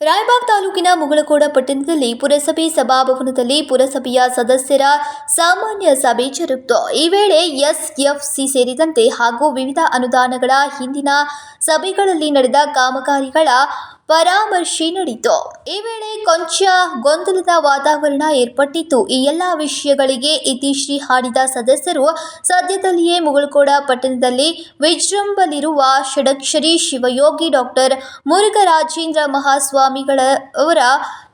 ತಾಲೂಕಿನ ಮುಗಳಕೋಡ ಪಟ್ಟಣದಲ್ಲಿ ಪುರಸಭೆ ಸಭಾಭವನದಲ್ಲಿ ಪುರಸಭೆಯ ಸದಸ್ಯರ ಸಾಮಾನ್ಯ ಸಭೆ ಜರುಗಿತು. ಈ ವೇಳೆ ಎಸ್ಎಫ್ಸಿ ಸೇರಿದಂತೆ ಹಾಗೂ ವಿವಿಧ ಅನುದಾನಗಳ ಹಿಂದಿನ ಸಭೆಗಳಲ್ಲಿ ನಡೆದ ಕಾಮಗಾರಿಗಳ ಪರಾಮರ್ಶೆ ನಡೆಯಿತು ಈ ವೇಳೆ ಕೊಂಚ ಗೊಂದಲದ ವಾತಾವರಣ ಏರ್ಪಟ್ಟಿತ್ತು. ಈ ಎಲ್ಲ ವಿಷಯಗಳಿಗೆ ಇತಿಶ್ರೀ ಹಾಡಿದ ಸದಸ್ಯರು ಸದ್ಯದಲ್ಲಿಯೇ ಮುಗಳಕೋಡ ಪಟ್ಟಣದಲ್ಲಿ ವಿಜೃಂಭಲಿರುವ ಷಡಕ್ಷರಿ ಶಿವಯೋಗಿ ಡಾಕ್ಟರ್ ಮುರುಘರಾಜೇಂದ್ರ ಮಹಾಸ್ವಾಮಿಗಳ ಅವರ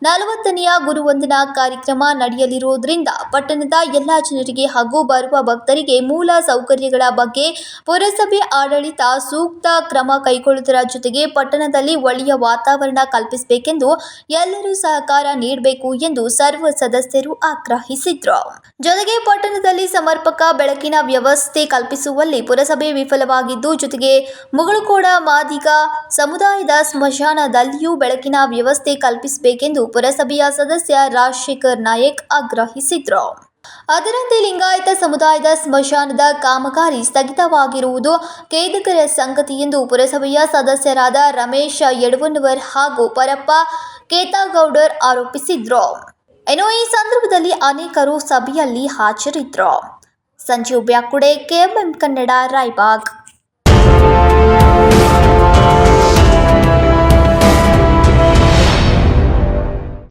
ನಲವತ್ತನೆಯ ಗುರುವಂದನಾ ಕಾರ್ಯಕ್ರಮ ನಡೆಯಲಿರುವುದರಿಂದ ಪಟ್ಟಣದ ಎಲ್ಲ ಜನರಿಗೆ ಹಾಗೂ ಬರುವ ಭಕ್ತರಿಗೆ ಮೂಲ ಸೌಕರ್ಯಗಳ ಬಗ್ಗೆ ಪುರಸಭೆ ಆಡಳಿತ ಸೂಕ್ತ ಕ್ರಮ ಕೈಗೊಳ್ಳುವುದರ ಜೊತೆಗೆ ಪಟ್ಟಣದಲ್ಲಿ ಒಳ್ಳೆಯ ವಾತಾವರಣ ಕಲ್ಪಿಸಬೇಕೆಂದು ಎಲ್ಲರೂ ಸಹಕಾರ ನೀಡಬೇಕು ಎಂದು ಸರ್ವ ಸದಸ್ಯರು ಆಗ್ರಹಿಸಿದ್ರು. ಜೊತೆಗೆ ಪಟ್ಟಣದಲ್ಲಿ ಸಮರ್ಪಕ ಬೆಳಕಿನ ವ್ಯವಸ್ಥೆ ಕಲ್ಪಿಸುವಲ್ಲಿ ಪುರಸಭೆ ವಿಫಲವಾಗಿದ್ದು, ಜೊತೆಗೆ ಮುಗಳಕೋಡ ಮಾದಿಗ ಸಮುದಾಯದ ಸ್ಮಶಾನದಲ್ಲಿಯೂ ಬೆಳಕಿನ ವ್ಯವಸ್ಥೆ ಕಲ್ಪಿಸಬೇಕೆಂದು ಪುರಸಭೆಯ ಸದಸ್ಯ ರಾಜಶೇಖರ್ ನಾಯಕ್ ಆಗ್ರಹಿಸಿದ್ರು. ಅದರಂತೆ ಲಿಂಗಾಯತ ಸಮುದಾಯದ ಸ್ಮಶಾನದ ಕಾಮಗಾರಿ ಸ್ಥಗಿತವಾಗಿರುವುದು ಖೇದಕರ ಸಂಗತಿ ಎಂದು ಪುರಸಭೆಯ ಸದಸ್ಯರಾದ ರಮೇಶ ಯಡವನ್ವರ್ ಹಾಗೂ ಪರಪ್ಪ ಕೇತಾಗೌಡರ್ ಆರೋಪಿಸಿದ್ರು. ಇನ್ನು ಈ ಸಂದರ್ಭದಲ್ಲಿ ಅನೇಕರು ಸಭೆಯಲ್ಲಿ ಹಾಜರಿದ್ರು. ಸಂಜೀವ್ ಬ್ಯಾಕುಡೆ, ಕೆಎಂಎಂ ಕನ್ನಡ, ರಾಯಬಾಗ್.